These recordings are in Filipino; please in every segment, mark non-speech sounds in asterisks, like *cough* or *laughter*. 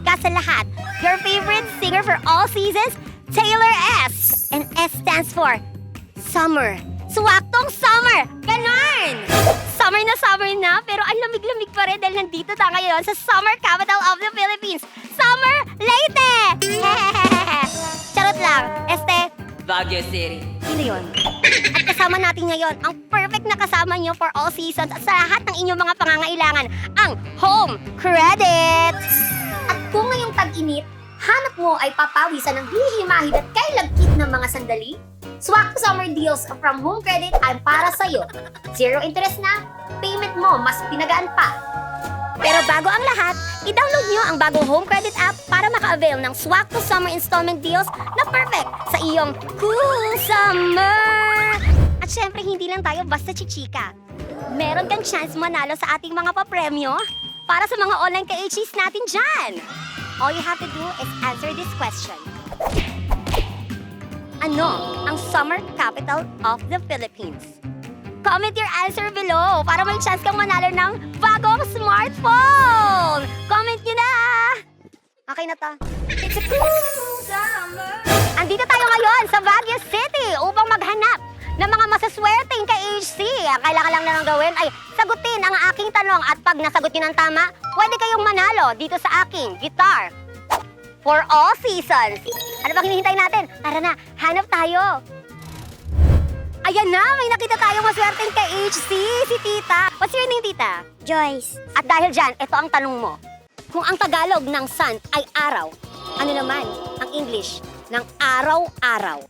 chika sa lahat. Your favorite singer for all seasons, Taylor S. And S stands for Summer. Swaktong summer! Ganon! Summer na summer na, pero ang lamig-lamig pa rin dahil nandito tayo ngayon sa summer capital of the Philippines, Summer Leyte! *laughs* Charot lang. Este, Baguio City. Sino yun? At kasama natin ngayon ang perfect na kasama nyo for all seasons at sa lahat ng inyong mga pangangailangan, ang home credit! Kung ngayong tag-init, hanap mo ay papawisan ng hihimahid at kailagkit ng mga sandali, Swak Summer Deals from Home Credit ay para sa'yo. Zero interest na, payment mo mas pinagaan pa. Pero bago ang lahat, i-download nyo ang bagong Home Credit app para maka-avail ng Swak to Summer installment deals na perfect sa iyong cool summer! At syempre, hindi lang tayo basta chichika. Meron kang chance manalo sa ating mga papremyo para sa mga online ka-HCs natin dyan. All you have to do is answer this question. Ano ang summer capital of the Philippines? Comment your answer below para may chance kang manalo ng bagong smartphone! Comment nyo na! Okay na to. It's a cool summer! Andito tayo ngayon sa Baguio City upang maghanap ng mga masaswerteng ka-HC. Ang kailangan lang na gawin ay sagutin ang aking tanong at pag nasagot nyo ng tama, pwede kayong manalo dito sa aking guitar for all seasons. Ano bang hinihintay natin? Tara na, hanap tayo. Ayan na, may nakita tayong maswerteng ka-HC, si Tita. What's your name, Tita? Joyce. At dahil dyan, ito ang tanong mo. Kung ang Tagalog ng sun ay araw, ano naman ang English ng araw-araw?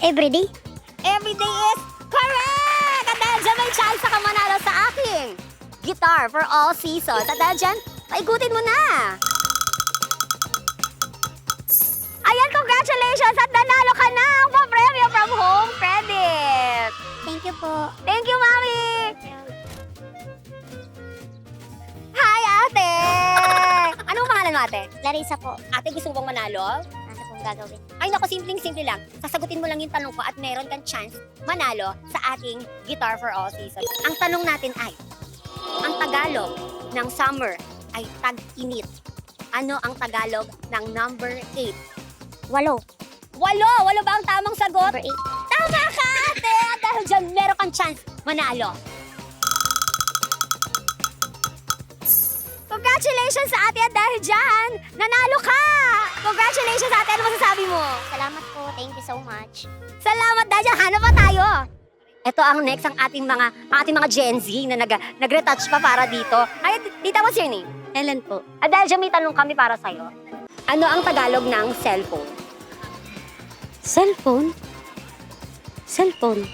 Everyday? Everyday is correct! At dahil dyan, may chance ka manalo sa aking guitar for all seasons. At dahil dyan, paikutin mo na! Ayan, congratulations! At nanalo ka na ang pa-premyo from Home Credit! Thank you po. Thank you, Mami! Hi, ate! *laughs* Anong pangalan mo, ate? Larissa po. Ate, gusto mo bang manalo? Pong gagawin? Ay, naku, simpleng-simple lang. Sasagutin mo lang yung tanong ko at meron kang chance manalo sa ating Guitar for All Seasons. Ang tanong natin ay, ang Tagalog ng summer ay tag-init. Ano ang Tagalog ng number 8? Walo. Walo! Walo ba ang tamang sagot? Number 8. Tama ka, ate! At dahil dyan, meron kang chance manalo. Congratulations sa ate at dahil dyan, nanalo ka! Congratulations ate, ano masasabi mo? Salamat po. Thank you so much. Salamat dahil dyan, hanap pa tayo! Ito ang next ang ating mga ang ating mga Gen Z na nag, nag-retouch pa para dito. Ay, tita, what's your name? Helen po. At dahil dyan, may tanong kami para sa'yo. Ano ang Tagalog ng cellphone? Cellphone? Cellphone.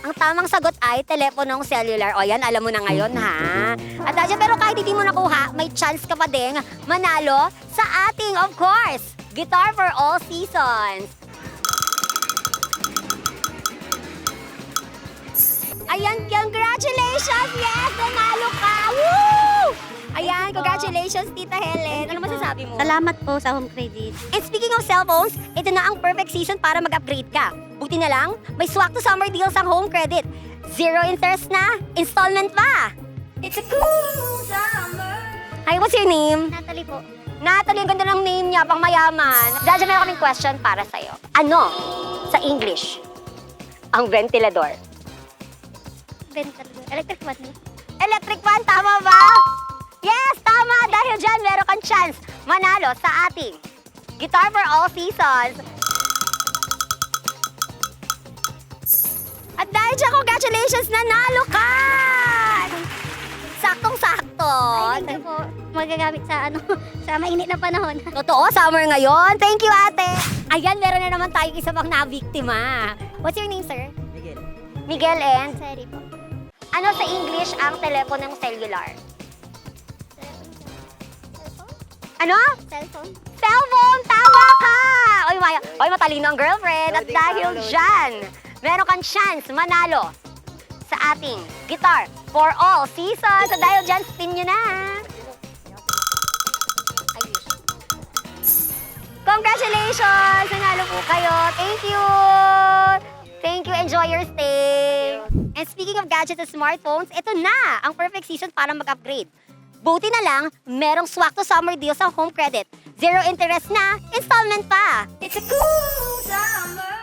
Ang tamang sagot ay teleponong cellular. O yan, alam mo na ngayon ha. At dyan, pero kahit hindi mo nakuha, may chance ka pa ding manalo sa ating, of course, Guitar for All Seasons. Ayan, congratulations! Yes, nanalo ka! Woo! Ayan, congratulations, Tita Helen. Ano masasabi mo? Salamat po sa home credit. And speaking of cellphones, ito na ang perfect season para mag-upgrade ka. Buti na lang, may swak to summer deals ang home credit. Zero interest na, installment pa. It's a cool summer. Hi, what's your name? Natalie po. Natalie, ang ganda ng name niya, pang mayaman. Dahil dyan, meron kaming question para sa'yo. Ano, sa English, ang ventilador? Ventilator. Electric fan. Electric fan, tama ba? Yes, tama! Dahil dyan, meron kang chance manalo sa ating Guitar for All Seasons. At dahil dyan, congratulations! Nanalo ka! Saktong-sakto. Ay, thank you po. Magagamit sa ano, *laughs* sa mainit na panahon. *laughs* Totoo, summer ngayon. Thank you, ate. Ayan, meron na naman tayong isa pang nabiktima. What's your name, sir? Miguel. Miguel and? Sorry po. Ano sa English ang teleponong cellular? Ano? Cellphone? Cellphone! Tama ka! Oy, Maya. Oy, matalino ang girlfriend. At dahil dyan, meron kang chance manalo sa ating guitar for all seasons. At dahil dyan, spin nyo na. Congratulations! Nanalo po kayo. Thank you! Thank you. Enjoy your stay. And speaking of gadgets and smartphones, ito na ang perfect season para mag-upgrade. Buti na lang, merong swak to summer deal sa home credit. Zero interest na, installment pa. It's a cool summer.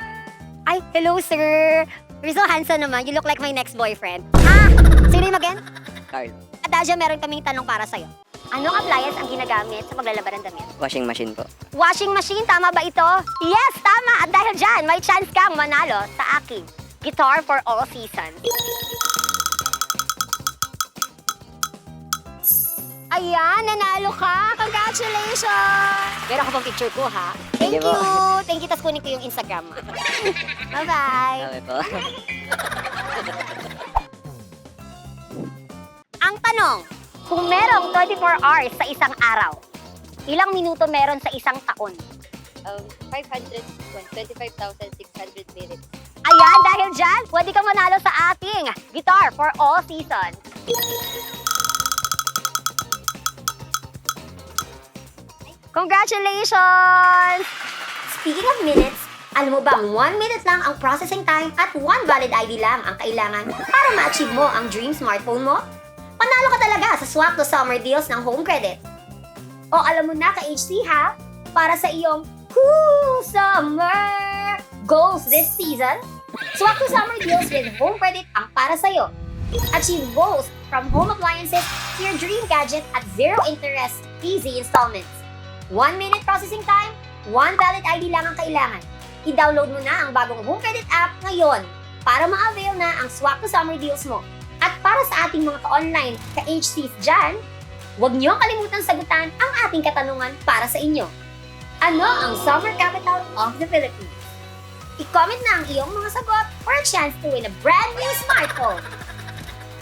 Ay, hello sir. You're so handsome naman. You look like my next boyfriend. Ah, sino yung again? Carl, Adagio, meron kaming tanong para sa'yo. Anong appliance ang ginagamit sa paglalaban ng damit? washing machine po. Washing machine, tama ba ito? Yes, tama! At dahil dyan, may chance kang manalo sa aking Guitar for All Seasons. Ayan, nanalo ka! Congratulations! Meron ka pang picture ko, ha? Thank Sige po. you! Thank you, tas kunin ko yung Instagram mo. *laughs* Bye-bye! Po. *laughs* Ang tanong, kung merong 24 hours sa isang araw, ilang minuto meron sa isang taon? um, 500, 25,600 minutes. Ayan, dahil dyan, pwede kang manalo sa ating Guitar for All Seasons. Congratulations! Speaking of minutes, alam mo bang 1 minute lang ang processing time at 1 valid ID lang ang kailangan para ma-achieve mo ang dream smartphone mo? Panalo ka talaga sa Swak to Summer Deals ng Home Credit. O alam mo na ka-HC ha? Para sa iyong cool summer goals this season, Swak to Summer Deals with Home Credit ang para sa'yo. Achieve goals from home appliances to your dream gadget at zero interest, easy installments. 1 minute processing time, 1 valid ID lang ang kailangan. I-download mo na ang bagong Home Credit app ngayon para ma-avail na ang Swak to Summer Deals mo. At para sa ating mga ka-online, ka-HCs dyan, huwag niyo kalimutan sagutan ang ating katanungan para sa inyo. Ano ang Summer Capital of the Philippines? I-comment na ang iyong mga sagot for a chance to win a brand new smartphone.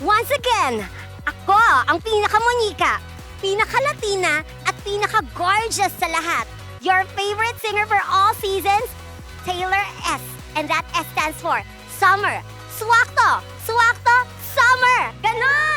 Once again, ako ang pinaka-monika, pinaka-latina, at pinaka-gorgeous sa lahat. Your favorite singer for all seasons, Taylor S. And that S stands for Summer. Swakto! Swakto! Summer! Ganon!